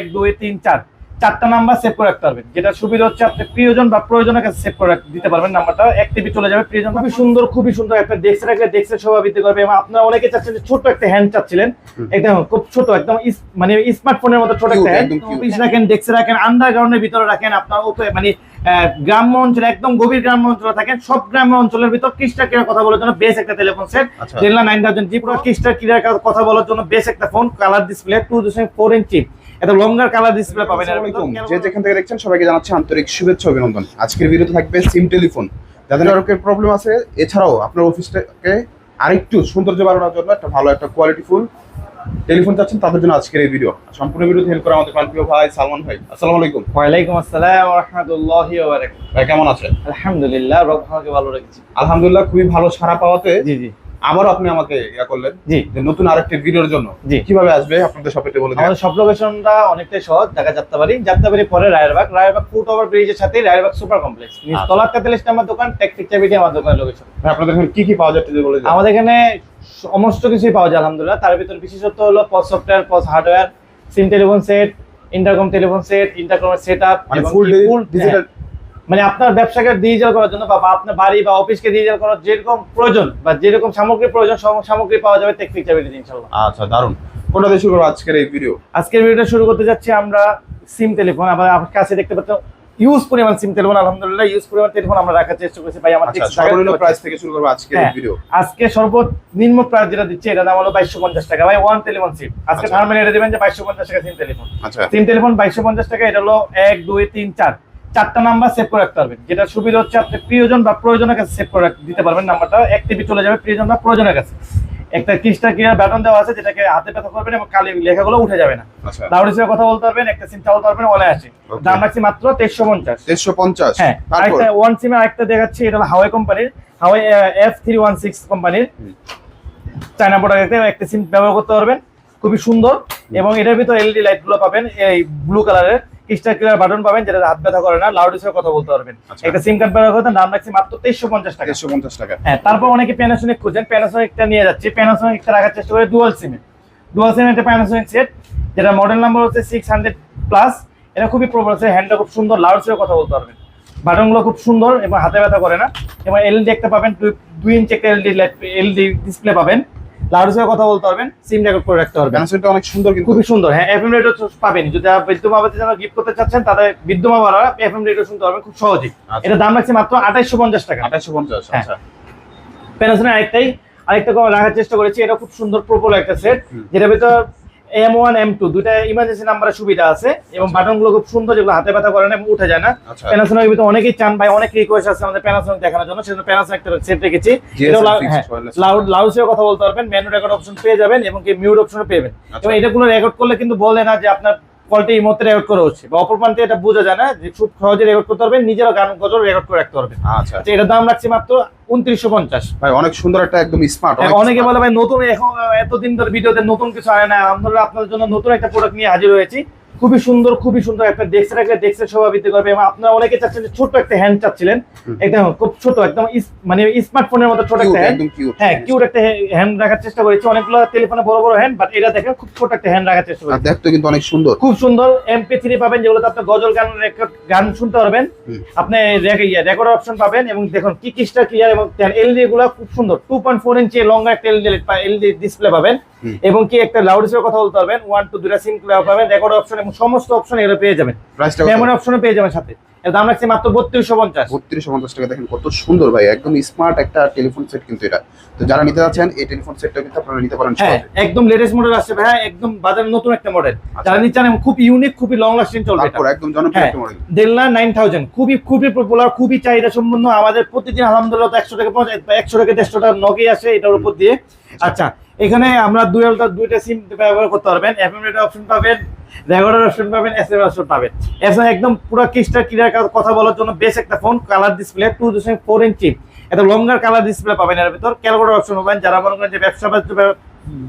এক দুই তিন চার। চারটা নাম্বার সেভ করে রাখতে পারবেন। যেটা সুবিধা হচ্ছে আপনি প্রিয়জন বা প্রয়োজনের কাছে সেভ করে দিতে পারবেন নাম্বারটা এক টিভি চলে যাবে প্রিয়জন খুবই সুন্দর খুবই সুন্দর একটা ডেস্ক রাখলে ডেস্কের শোভা বৃদ্ধি করবে এবং আপনারা অনেকে চাচ্ছেন যে ছোট একটা হ্যান্ড চাচ্ছিলেন। একদম খুব ছোট একদম মানে স্মার্টফোনের মতো ছোট একটা হ্যান্ড. অফিস রাখেন ডেস্কে রাখেন আন্ডারগ্রাউন্ডের ভিতরে রাখেন আপনার উপরে মানে গ্রাম্য অঞ্চলে একদম গভীর গ্রাম্য অঞ্চলে থাকেন। সব গ্রাম্য অঞ্চলের ভিতর ক্রিস্টার কেনার কথা বলার জন্য বেশ একটা টেলিফোন সেট। ডেল্লা নাইন থাউজেন্ড জি পুরো ক্রিস্টার কেনার কথা বলার জন্য বেশ একটা ফোন কালার ডিসপ্লে টু দশমিক ফোর ইঞ্চি এটা লঙ্গার কালার ডিসপ্লে পাবেন আলাইকুম। যে যেখান থেকে দেখছেন সবাইকে জানাচ্ছি আন্তরিক শুভেচ্ছা অভিনন্দন। আজকের ভিডিওতে থাকবে সিম টেলিফোন যাদের নেটওয়ার্কের প্রবলেম আছে এছাড়াও আপনার অফিসটাকে আরেকটু সৌন্দর্য বাড়ানোর জন্য একটা ভালো একটা কোয়ালিটি ফুল টেলিফোন চাচ্ছেন তাদের জন্য আজকের এই ভিডিও সম্পূর্ণ ভিডিও হেল্প করে আমাদের প্রিয় ভাই সালমান ভাই। আসসালামু আলাইকুম ওয়ালাইকুম আসসালাম রহমতুল্লাহি ওয়া বারাকাতুহু। ভাই কেমন আছেন? আলহামদুলিল্লাহ রব ভালো রেখেছি। আলহামদুলিল্লাহ খুবই ভালো সারা পাওয়াতে। জি জি। আবারও আপনি আমাকে ইয়া করলেন জি। যে নতুন আরেকটি ভিডিওর জন্য। জি। কীভাবে আসবে? আপনাদের শপে বলে দেন আমাদের সব লোকেশনটা অনেকটাই সহজ ঢাকা যাত্রাবাড়ি। যাত্রাবাড়ি পরে রায়েরবাগ। রায়েরবাগ ফুট ওভার ব্রিজের সাথে রায়েরবাগ সুপার কমপ্লেক্স। তলা তেতাল্লিশ নাম্বার দোকান টেক পিকচার ভিডিও আমার দোকানের লোকেশন ভাই, আপনাদের এখানে কি কি পাওয়া যায় একটু বলে আমাদের এখানে সমস্ত কিছুই পাওয়া যায় আলহামদুলিল্লাহ। তার ভিতর বিশেষত হলো পজ software pause hardware SIM telephone set intercom telephone set ইন্টারকমের set up full digital মানে আপনার ব্যবসাকে ডিজিটাল করার জন্য বা আপনার বাড়ি বা অফিসকে ডিজিটাল করার যেরকম প্রয়োজন বা যেরকম সামগ্রী প্রয়োজন সামগ্রী পাওয়া যাবে টেক পিকচার ভিডিও ইনশাল্লাহ আচ্ছা দারুণ কোনটা দিয়ে শুরু করব আজকের এই ভিডিও আজকের ভিডিওটা শুরু করতে যাচ্ছি আমরা সিম টেলিফোন আবার আপনার কাছে দেখতে পাচ্ছেন ইউজ পরিমাণ সিম টেলিফোন আলহামদুলিল্লাহ ইউজ পরিমাণ টেলিফোন আমরা রাখার চেষ্টা করছি। ভাই আমার আচ্ছা সর্বনিম্ন প্রাইস থেকে শুরু করব আজকের এই হ্যাঁ। ভিডিও আজকে সর্বনিম্ন প্রাইস যেটা দিচ্ছে এটা দাম হলো বাইশশো পঞ্চাশ টাকা। ভাই ওয়ান টেলিফোন সিম আজকে আচ্ছা। এটা দেবেন যে বাইশশো পঞ্চাশ টাকা সিম টেলিফোন আচ্ছা। সিম টেলিফোন বাইশশো পঞ্চাশ টাকা এটা হলো এক দুই তিন চার। চারটা নাম্বার সেভ করে রাখতে পারবেন। যেটা সুবিধা হচ্ছে আপনি প্রিয়জন বা প্রয়োজনের কাছে সেভ করে দিতে পারবেন নাম্বারটা এক টিভি চলে যাবে প্রিয়জন বা প্রয়োজনের কাছে। একটা ক্রিস্টার ক্লিয়ার ব্যাটন দেওয়া আছে যেটাকে হাতে ব্যথা করবেন এবং কালি লেখাগুলো উঠে যাবে না। আচ্ছা। লাউড হিসেবে কথা বলতে পারবেন একটা সিম চালাতে পারবেন অনে আছে. দাম রাখছি মাত্র তেইশশো পঞ্চাশ। দেড়শো পঞ্চাশ। হ্যাঁ আরেকটা ওয়ান সিমে আরেকটা দেখাচ্ছি এটা হলো হাওয়াই কোম্পানির Huawei F three one six কোম্পানির। চায়না প্রোডাক্টে একটা সিম ব্যবহার করতে পারবেন। খুবই সুন্দর। এবং এটার ভিতর এলইডি লাইটগুলো পাবেন এই ব্লু কালারের ক্রিস্টাল ক্লিয়ার বাটন পাবেন যেটা হাত ব্যথা করে না লাউড হিসেবে কথা বলতে পারবেন। আচ্ছা। একটা সিম কার্ড ব্যবহার করতে দাম রাখছি মাত্র তেইশশো পঞ্চাশ টাকা। দেড়শো পঞ্চাশ টাকা। হ্যাঁ তারপর অনেকে প্যানাসোনিক খুঁজেন। প্যানাসোনিকটা নিয়ে যাচ্ছি। প্যানাসোনিকটা রাখার চেষ্টা করে ডুয়াল সিমে ডুয়াল সিম একটা প্যানাসোনিক সেট যেটা মডেল নাম্বার হচ্ছে সিক্স হান্ড্রেড প্লাস এটা খুবই প্রবল হ্যান্ডটা খুব সুন্দর লাউড হিসেবে কথা বলতে পারবেন। বাটনগুলো খুব সুন্দর এবং হাতে ব্যথা করে না। এবং এলইডি একটা পাবেন দুই- দুই ইঞ্চ একটা এলইডি এলইডি ডিসপ্লে পাবেন। লাউড হিসেবে কথা বলতে পারবেন সিম রেকর্ড করে রাখতে পারবেন। সেটা অনেক সুন্দর কিন্তু। খুবই সুন্দর। হ্যাঁ এফএম রেডিও পাবেন। যদি আপনি বিদ্যুৎ যারা গিফট করতে চাচ্ছেন তাদের বিদ্যুৎ আবার এফএম রেডিও শুনতে পারবেন খুব সহজেই। আচ্ছা। এটা দাম রাখছে মাত্র আঠাইশশো পঞ্চাশ টাকা। আঠাশশো পঞ্চাশ হ্যাঁ। আচ্ছা প্যানাসোনিক আরেকটাই আরেকটা রাখার চেষ্টা করেছি। এটা খুব সুন্দর প্রবল একটা সেট যেটা ভিতর এম ওয়ান এম টু দুটা ইমার্জেন্সি নাম্বারের সুবিধা আছে এবং বাটনগুলো খুব সুন্দর যেগুলো হাতে ব্যথা করে না এবং উঠে যায় না। আচ্ছা। প্যানাসোনিক ভিতরে অনেকেই চান ভাই অনেক রিকোয়েস্ট আছে আমাদের প্যানাসোনিক দেখানোর জন্য সেজন্য প্যানাসোনিক একটা সেট রেখেছি। লাউড লাউড হিসেবে কথা বলতে পারবেন মেনু রেকর্ড অপশন পেয়ে যাবেন এবং কি মিউট অপশনও পেবেন যাবেন। এবং এটাগুলো রেকর্ড করলে কিন্তু বলে না যে আপনার কলটি এই মুহূর্তে রেকর্ড করা হচ্ছে। বা অপর প্রান্তে এটা বোঝা যায় না যে খুব সহজে রেকর্ড করতে পারবেন নিজেরও গান গজল রেকর্ড করে রাখতে পারবেন। আচ্ছা। আচ্ছা এটার দাম রাখছি মাত্র উনত্রিশশো পঞ্চাশ। ভাই অনেক সুন্দর একটা একদম স্মার্ট হ্যাঁ, অনেকে বলে ভাই নতুন এখন এতদিন ধরে ভিডিওতে নতুন কিছু আনে না আমরা আপনাদের জন্য নতুন একটা প্রোডাক্ট নিয়ে হাজির হয়েছি। খুবই সুন্দর খুবই সুন্দর একটা ডেস্ক রাখলে ডেস্কের শোভা বৃদ্ধি করবে এবং আপনারা অনেকে চাচ্ছেন যে ছোট একটা হ্যান্ড চাচ্ছিলেন। একদম খুব ছোট একদম মানে স্মার্টফোনের মতো ছোট একটা হ্যান্ড হ্যাঁ কিউট একটা হ্যান্ড রাখার চেষ্টা করেছি। অনেকগুলো টেলিফোনে বড় বড় হ্যান্ড বাট এটা দেখেন খুব ছোট একটা হ্যান্ড রাখার চেষ্টা করেছি। দেখতে কিন্তু অনেক সুন্দর। খুব সুন্দর এমপি থ্রি পাবেন যেগুলোতে আপনি গজল গান গান শুনতে পারবেন। আপনি রেকর্ড অপশন পাবেন এবং দেখুন কি কিসটা ক্লিয়ার এবং এলইডি গুলো খুব সুন্দর। Two point four inch long একটা এলইডি এলইডি ডিসপ্লে পাবেন। এবং কি একটা লাউড হিসেবে কথা বলতে পারবেন ওয়ান টু দুটা সিম ক্লিয়ার পাবেন রেকর্ড অপশন এবং সমস্ত অপশন এগুলো পেয়ে যাবেন। মেমোরি অপশনও পেয়ে যাবেন সাথে। এর দাম রাখছি মাত্র বত্রিশশো পঞ্চাশ। বত্রিশশো পঞ্চাশ টাকা দেখেন কত সুন্দর ভাই একদম স্মার্ট একটা টেলিফোন সেট কিন্তু এটা। তো যারা নিতে যাচ্ছেন এই টেলিফোন সেটটা কিন্তু আপনারা নিতে পারেন হ্যাঁ একদম লেটেস্ট মডেল আসছে ভাই একদম বাজারে নতুন একটা মডেল আচ্ছা। যারা নিচ্ছেন এবং খুব ইউনিক খুবই লং লাস্টিং চলবে এটা। একদম জনপ্রিয় হ্যাঁ একটা মডেল ডেলনা নাইন থাউজেন্ড খুবই খুবই পপুলার খুবই চাহিদা সম্পন্ন। আমাদের প্রতিদিন আলহামদুলিল্লাহ একশো টাকা একশো টাকা দেড়শো টাকা নকে আসে এটার উপর দিয়ে। আচ্ছা এখানে আমরা দুইটা দুইটা সিম ব্যবহার করতে পারবেন। এফএম রেডিও অপশন পাবেন রেগুলার অপশন পাবেন এস এম অপশন পাবেন। এস একদম পুরো ক্রিস্টাল ক্লিয়ার কথা বলার জন্য বেশ একটা ফোন কালার ডিসপ্লে টু দশমিক ফোর ইঞ্চি এটা লঙ্গার কালার ডিসপ্লে পাবেন এর ভিতর। ক্যালকুলেটর অপশন পাবেন যারা মনে করেন যে ব্যবসা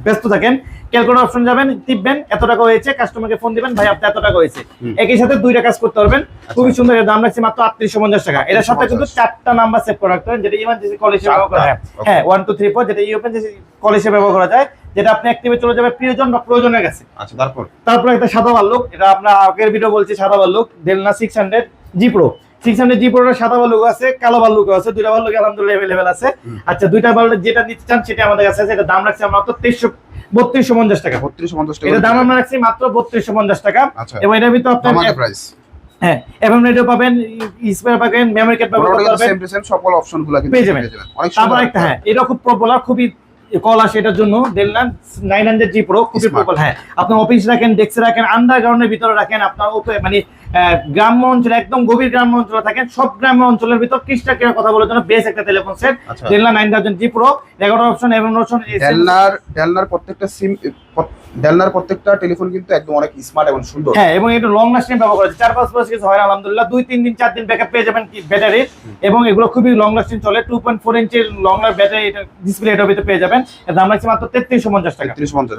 ব্যস্ত- থাকেন ক্যালকুলেটর অপশন যাবেন টিপবেন এত টাকা হয়েছে কাস্টমারকে ফোন দিবেন ভাই আপনার এত টাকা হয়েছে। একই সাথে দুইটা কাজ করতে পারবেন। খুবই সুন্দর দাম রাখছি মাত্র আটত্রিশশো পঞ্চাশ টাকা। এটার সাথে কিন্তু চারটা নাম্বার সেভ করে রাখতে পারেন যেটা ইমার্জেন্সি কল হিসেবে ব্যবহার করা হয়। হ্যাঁ ওয়ান টু থ্রি ফোর যেটা ইমার্জেন্সি কল হিসেবে ব্যবহার করা যায় যেটা আপনি অ্যাক্টিভে চলে যাবে প্রিয়জন বা প্রয়োজনের কাছে। আচ্ছা তারপর? তারপর একটা সাদা ভাল্লুক এটা আমরা আগের ভিডিও বলছি সাদা ভাল্লুক ডেলনা six hundred G pro six hundred G প্রোর সাদা ভাল্লুক আছে কালো ভাল্লুক আছে দুইটা ভাল্লুক আলহামদুলিল্লাহ অ্যাভেলেবেল আছে? আচ্ছা দুইটা ভাল্লুক যেটা নিতে চান সেটা আমাদের কাছে আছে এটা দাম রাখছি মাত্র তেইশশো বত্রিশশো পঞ্চাশ টাকা। বত্রিশশো পঞ্চাশ টাকা। এটা দাম আমরা রাখছি মাত্র বত্রিশশো পঞ্চাশ টাকা। আচ্ছা। এবং এটার ভিতরে আপনার প্রাইস হ্যাঁ এফএম রেডিও পাবেন স্পেয়ার পাবেন মেমোরি কার্ড ব্যবহার করতে পারবেন সেম টু সেম সকল অপশন কিন্তু পেয়ে যাবেন। তারপর একটা হ্যাঁ এটা খুব পপুলার খুবই কল আসে এটার জন্য। ডেলনান নাইন হান্ড্রেড জি প্রো খুবই পপুলার হ্যাঁ। আপনার অফিস রাখেন ডেস্কে রাখেন আন্ডারগ্রাউন্ডের ভিতরে রাখেন আপনার মানে গ্রাম্য অঞ্চলে একদম গভীর গ্রাম্য অঞ্চলে থাকেন। সব গ্রাম্য অঞ্চলের ভিতর ত্রিশটা কেনার কথা বলার জন্য বেশ একটা টেলিফোন সেট ডেলনা নাইন থাউজেন্ড জি প্রো এগারো অপশন এবং অপশন ডেলনার ডেলনার প্রত্যেকটা সিম ডেলনার প্রত্যেকটা টেলিফোন কিন্তু একদম অনেক স্মার্ট এবং সুন্দর। হ্যাঁ এবং এটা লং লাস্টিং ব্যবহার করেছে চার পাঁচ বছর কিছু হয় আলহামদুলিল্লাহ। দুই তিন দিন চার দিন ব্যাকআপ পেয়ে যাবেন কি ব্যাটারি এবং এগুলো খুবই লং লাস্টিং চলে। টু পয়েন্ট ফোর ইঞ্চের লং ব্যাটারি এটা ডিসপ্লে ভিতরে পেয়ে যাবেন। দাম রাখছে মাত্র তেত্রিশশো পঞ্চাশ টাকা। তেত্রিশ পঞ্চাশ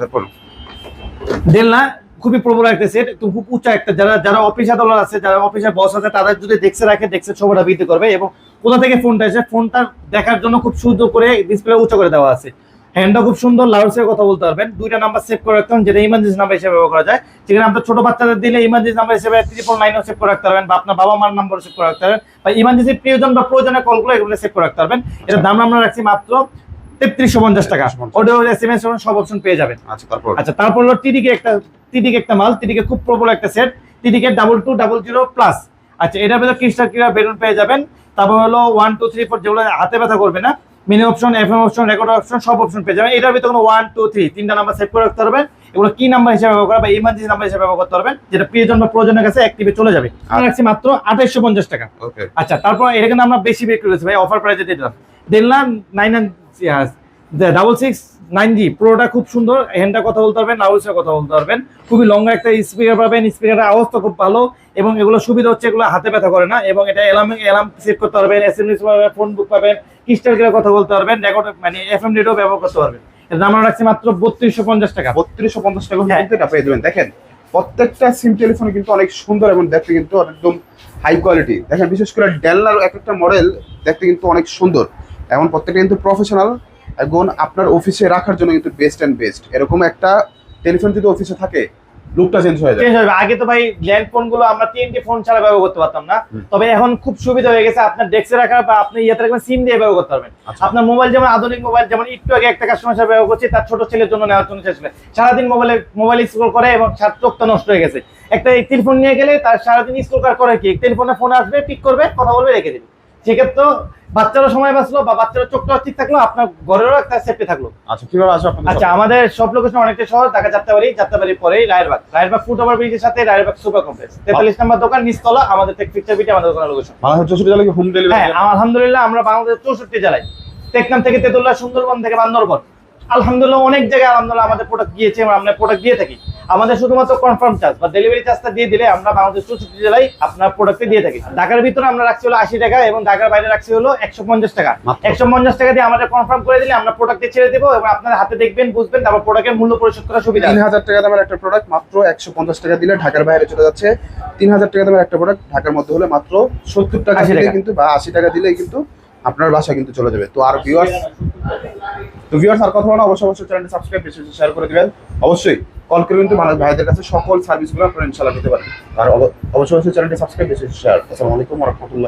ডেলনা খুবই প্রবল একটা সেট তো খুব উঁচা একটা যারা যারা অফিস আদালত আছে যারা অফিসের বস আছে তাদের যদি দেখছে রাখে দেখছে ছবিটা বৃদ্ধি করবে এবং কোথা থেকে ফোনটা এসে ফোনটা দেখার জন্য খুব সুন্দর করে ডিসপ্লে উঁচু করে দেওয়া আছে। হ্যান্ডটা খুব সুন্দর লাউড সেভ কথা বলতে পারবেন। দুইটা নাম্বার সেভ করে রাখতে হবে, যেটা ইমার্জেন্সি নাম্বার হিসেবে ব্যবহার করা যায়। যেখানে আপনার ছোট বাচ্চাদের দিলে ইমার্জেন্সি নাম্বার হিসেবে ট্রিপল নাইনও সেভ করে রাখতে পারবেন বা আপনার বাবা মার নাম্বার সেভ করে রাখতে পারবেন। বা ইমার্জেন্সি প্রিয়জন বা প্রয়োজনের কলগুলো এগুলো সেভ করে রাখতে পারবেন। এটার দাম আমরা রাখছি মাত্র তেত্রিশশো পঞ্চাশ টাকা। 3350 অডিও এস এম এস সব অপশন পেয়ে যাবেন। আচ্ছা তারপর? আচ্ছা তারপর হলো টিডিকে একটা টিডিকে একটা মাল টিডিকে খুব প্রবল একটা set TDK double two double zero plus আচ্ছা এটার ভিতরে ক্রিস্টাল ক্লিয়ার বেলুন পেয়ে যাবেন। তারপর হলো ওয়ান টু থ্রি ফোর যেগুলো হাতে ব্যথা করবে না mini option F M option record option সব অপশন পেয়ে যাবেন। এটার ভিতরে কোনো ওয়ান টু থ্রি তিনটা নাম্বার সেভ করে রাখতে পারবেন। এগুলো কি নাম্বার হিসেবে ব্যবহার করা বা ইমার্জেন্সি নাম্বার হিসেবে ব্যবহার করতে পারবেন যেটা প্রিয়জন বা প্রয়োজনের কাছে অ্যাক্টিভে চলে যাবে। আমরা রাখছি মাত্র আঠাইশশো পঞ্চাশ টাকা। ওকে আচ্ছা তারপর এটা কিন্তু আমরা বেশি বিক্রি করেছি ভাই অফার প্রাইসে দিলাম। দিলাম nine double six nine G প্রোটা খুব সুন্দর হ্যান্ডটা কথা বলতে পারবেন নাউসের কথা বলতে পারবেন। খুবই লং একটা স্পিকার পাবেন স্পিকারের আওয়াজটা খুব ভালো এবং এগুলো সুবিধা হচ্ছে এগুলো হাতে ব্যথা করে না এবং এটা অ্যালার্ম অ্যালার্ম সেট করতে পারবেন এস এম এস পাবেন ফোন বুক পাবেন ক্রিস্টাল করে কথা বলতে পারবেন রেকর্ড মানে এফ এম রেডিও ব্যবহার করতে পারবেন। এর দাম আমরা রাখছি মাত্র বত্রিশশো পঞ্চাশ টাকা। বত্রিশশো পঞ্চাশ টাকা হ্যাঁ। কিন্তু এটা পেয়ে যাবেন। দেখেন প্রত্যেকটা সিম টেলিফোন কিন্তু অনেক সুন্দর এবং দেখতে কিন্তু একদম হাই কোয়ালিটি দেখেন বিশেষ করে ডেলনার এক একটা মডেল দেখতে কিন্তু অনেক সুন্দর। এবং প্রত্যেকটা কিন্তু প্রফেশনাল এবং আপনার অফিসে রাখার জন্য কিন্তু বেস্ট অ্যান্ড বেস্ট এরকম একটা টেলিফোন যদি অফিসে থাকে লুকটা চেঞ্জ হয়ে যায়। চেঞ্জ হবে আগে তো ভাই ল্যান্ড ফোনগুলো আমরা তিনটি ফোন ছাড়া ব্যবহার করতে পারতাম না। তবে এখন খুব সুবিধা হয়ে গেছে। আপনার ডেস্কে রাখা বা আপনি ইয়েতে রাখবেন সিম দিয়ে ব্যবহার করতে পারবেন। আচ্ছা। আপনার মোবাইল যেমন আধুনিক মোবাইল যেমন একটু আগে একটা কাস্টমার সাথে ব্যবহার করছি তার ছোট ছেলের জন্য নেওয়ার জন্য চেষ্টা। সারাদিন মোবাইলে মোবাইল স্ক্রল করে এবং চোখটা নষ্ট হয়ে গেছে। একটা টেলিফোন নিয়ে গেলে তার সারাদিন স্ক্রল করে কি? টেলিফোনে ফোন আসবে পিক করবে কথা বলবে রেখে দিবে। সেক্ষেত্রে বাচ্চারও সময় বাঁচলো বা চোখটা ঠিক থাকল আপনার ঘরেরও একটা সেফটি থাকল। আচ্ছা কীভাবে আপনাদের আচ্ছা আমাদের সব লোকেশন অনেকটা সহজ ঢাকা যাত্রাবাড়ি যাত্রাবাড়ি পরেই রায়েরবাগ। রায়েরবাগ ফুট ওভার ব্রিজের সাথে রায়েরবাগ সুপার কমপ্লেক্স তেতাল্লিশ নম্বর দোকান নিচতলা আমাদের থেকে পিকচার বিটে আমাদের দোকানের লোকেশন বাংলাদেশ চৌষট্টি জেলায় হোম হ্যাঁ আলহামদুলিল্লাহ আমরা বাংলাদেশের চৌষট্টি জেলায়। টেকনাম থেকে তেতুল্লাহ সুন্দরবন থেকে বান্দরবন। আলহামদুলিল্লাহ অনেক জায়গায় আলহামদুলিল্লাহ আমাদের প্রোডাক্ট গিয়েছে আমরা প্রোডাক্ট দিয়ে থাকি। আমাদের শুধুমাত্র কনফার্ম চার্জ বা ডেলিভারি চার্জটা দিয়ে দিলে আমরা বাংলাদেশ চৌষট্টি জেলায় আপনার প্রোডাক্টে দিয়ে থাকি। ঢাকার ভিতরে আমরা রাখছি হলো আশি টাকা এবং ঢাকার বাইরে রাখছি হলো একশো পঞ্চাশ টাকা। একশো পঞ্চাশ টাকা দিয়ে আমাদের কনফার্ম করে দিলে আমরা প্রোডাক্টে ছেড়ে দেবো এবং আপনার হাতে দেখবেন বুঝবেন তারপর প্রোডাক্টের মূল্য পরিশোধ করা সুবিধা তিন হাজার টাকা দামের একটা প্রোডাক্ট মাত্র একশো পঞ্চাশ টাকা দিলে ঢাকার বাইরে চলে যাচ্ছে। তিন হাজার টাকা দামের একটা প্রোডাক্ট ঢাকার মধ্যে হলে মাত্র সত্তর টাকা 80 দিলে কিন্তু বা আশি টাকা দিলেই কিন্তু আপনার বাসা কিন্তু চলে যাবে। তো আর ভিউয়ার্স তো ভিউয়ার্স আর কথা বলা অবশ্যই অবশ্যই চ্যানেলটি সাবস্ক্রাইব বেশি শেয়ার করে দিবেন। অবশ্যই। কল করে কিন্তু মানুষ ভাইদের কাছে সকল সার্ভিসগুলো আপনারা ইনশাল্লাহ দিতে পারেন আর অব- অবশ্যই চ্যানেলটি সাবস্ক্রাইব করে শেয়ার আসসালামু আলাইকুম রাহমাতুল্লাহ।